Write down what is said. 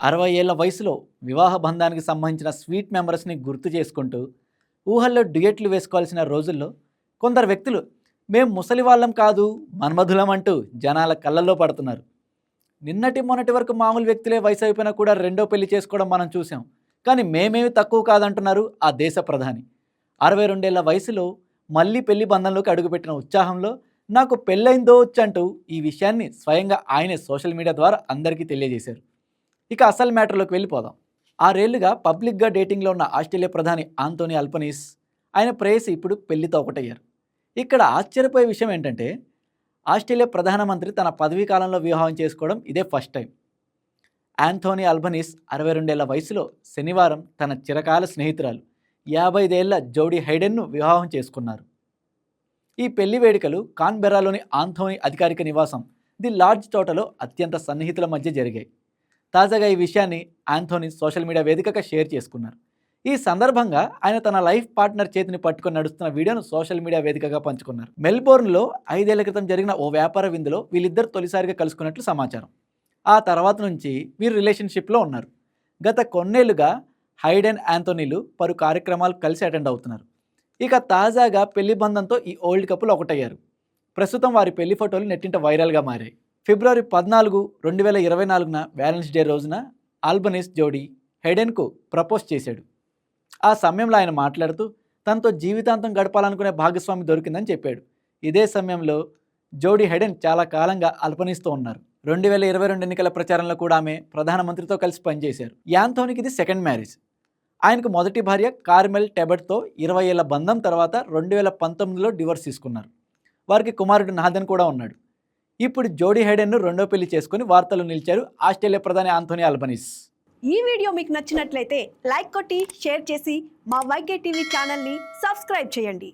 అరవై ఏళ్ళ వయసులో వివాహ బంధానికి సంబంధించిన స్వీట్ మెమరీస్ని గుర్తు చేసుకుంటూ ఊహల్లో డ్యూయెట్లు వేసుకోవాల్సిన రోజుల్లో కొందరు వ్యక్తులు మేం ముసలి వాళ్ళం కాదు మన్మధులం అంటూ జనాల కళ్ళల్లో పడుతున్నారు. నిన్నటి మొన్నటి వరకు మామూలు వ్యక్తులే వయసు అయిపోయినా కూడా రెండో పెళ్ళి చేసుకోవడం మనం చూసాం కానీ మేమేమి తక్కువ కాదంటున్నారు ఆ దేశ ప్రధాని. అరవై రెండేళ్ళ వయసులో మళ్ళీ పెళ్ళి బంధంలోకి అడుగుపెట్టిన ఉత్సాహంలో నాకు పెళ్ళైందో వచ్చంటూ ఈ విషయాన్ని స్వయంగా ఆయనే సోషల్ మీడియా ద్వారా అందరికీ తెలియజేశారు. ఇక అసలు మ్యాటర్లోకి వెళ్ళిపోదాం. ఆరేళ్ళుగా పబ్లిక్గా డేటింగ్లో ఉన్న ఆస్ట్రేలియా ప్రధాని ఆంటోనీ అల్పనీస్ ఆయన ప్రేయసి ఇప్పుడు పెళ్ళితో ఒకటయ్యారు. ఇక్కడ ఆశ్చర్యపోయే విషయం ఏంటంటే ఆస్ట్రేలియా ప్రధానమంత్రి తన పదవీ కాలంలో వివాహం చేసుకోవడం ఇదే ఫస్ట్ టైం. ఆంథోనీ అల్బనీస్ అరవై రెండేళ్ళ వయసులో శనివారం తన చిరకాల స్నేహితురాలు యాభై ఐదేళ్ళ జోడీ హైడెన్ను వివాహం చేసుకున్నారు. ఈ పెళ్ళి వేడుకలు కాన్బెరాలోని ఆంథోనీ అధికారిక నివాసం ది లార్జ్ తోటలో అత్యంత సన్నిహితుల మధ్య జరిగాయి. తాజాగా ఈ విషయాన్ని ఆంథోనీ సోషల్ మీడియా వేదికగా షేర్ చేసుకున్నారు. ఈ సందర్భంగా ఆయన తన లైఫ్ పార్ట్నర్ చేతిని పట్టుకొని నడుస్తున్న వీడియోను సోషల్ మీడియా వేదికగా పంచుకున్నారు. మెల్బోర్న్లో ఐదేళ్ళ క్రితం జరిగిన ఓ వ్యాపార విందులో వీళ్ళిద్దరు తొలిసారిగా కలుసుకున్నట్లు సమాచారం. ఆ తర్వాత నుంచి వీరు రిలేషన్షిప్లో ఉన్నారు. గత కొన్నేళ్ళుగా హైడెన్ యాంథోనీలు పలు కార్యక్రమాలు కలిసి అటెండ్ అవుతున్నారు. ఇక తాజాగా పెళ్ళి బంధంతో ఈ ఓల్డ్ కప్లు ఒకటయ్యారు. ప్రస్తుతం వారి పెళ్ళి ఫోటోలు నెట్టింట వైరల్గా మారాయి. ఫిబ్రవరి పద్నాలుగు రెండు వేల ఇరవై నాలుగున వ్యాలెన్స్ డే రోజున ఆల్బనీస్ జోడీ హెడెన్కు ప్రపోజ్ చేశాడు. ఆ సమయంలో ఆయన మాట్లాడుతూ తనతో జీవితాంతం గడపాలనుకునే భాగస్వామి దొరికిందని చెప్పాడు. ఇదే సమయంలో జోడీ హెడెన్ చాలా కాలంగా అల్పనిస్తూ ఉన్నారు. రెండు వేల ఇరవై రెండు ఎన్నికల ప్రచారంలో కూడా ఆమె ప్రధానమంత్రితో కలిసి పనిచేశారు. యాంథోనికి ఇది సెకండ్ మ్యారేజ్. ఆయనకు మొదటి భార్య కార్మెల్ టెబెట్తో ఇరవై ఏళ్ళ బంధం తర్వాత రెండు వేల పంతొమ్మిదిలో డివోర్స్ తీసుకున్నారు. వారికి కుమారుడు నాథన్ కూడా ఉన్నాడు. ఇప్పుడు జోడీ హైడెన్ను రెండో పెళ్ళి చేసుకుని వార్తలు నిలిచారు ఆస్ట్రేలియా ప్రధాని ఆంథోనీ అల్బనీస్. ఈ వీడియో మీకు నచ్చినట్లయితే లైక్ కొట్టి షేర్ చేసి మా వైకే టీవీ ఛానల్ని సబ్స్క్రైబ్ చేయండి.